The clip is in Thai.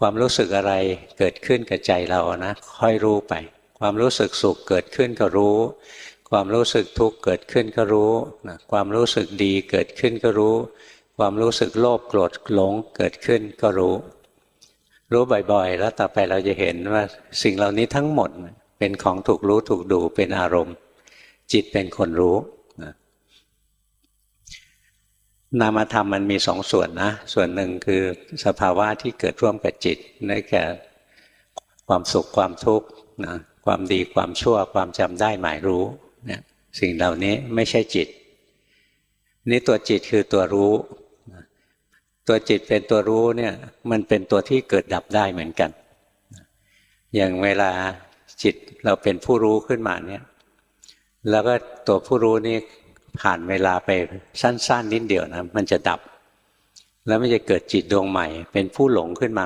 ความรู้สึกอะไรเกิดขึ้นกับใจเรานะ ค่อยรู้ไป ความรู้สึกสุขเกิดขึ้นก็รู้ ความรู้สึกทุกข์เกิดขึ้นก็รู้นะความรู้สึกดีเกิดขึ้นก็รู้ ความรู้สึกโลภโกรธหลงเกิดขึ้นก็รู้ รู้บ่อยๆ แล้วต่อไปเราจะเห็นว่าสิ่งเหล่านี้ทั้งหมดเป็นของถูกรู้ถูกดูเป็นอารมณ์ จิตเป็นคนรู้ นามธรรมมันมีสองส่วนนะ ส่วนหนึ่งคือสภาวะที่เกิดร่วมกับจิตนั่นแก่ความสุขความทุกข์นะความดีความชั่วความจำได้หมายรู้เนี่ยสิ่งเหล่านี้ไม่ใช่จิต นี่ตัวจิตคือตัวรู้ ตัวจิตเป็นตัวรู้เนี่ยมันเป็นตัวที่เกิดดับได้เหมือนกัน อย่างเวลาจิตเราเป็นผู้รู้ขึ้นมาเนี่ยแล้วก็ตัวผู้รู้นี่ ผ่านเวลาไปสั้น ๆ นิดเดียวนะมันจะดับ แล้วมันจะเกิดจิตดวงใหม่ เป็นผู้หลงขึ้นมา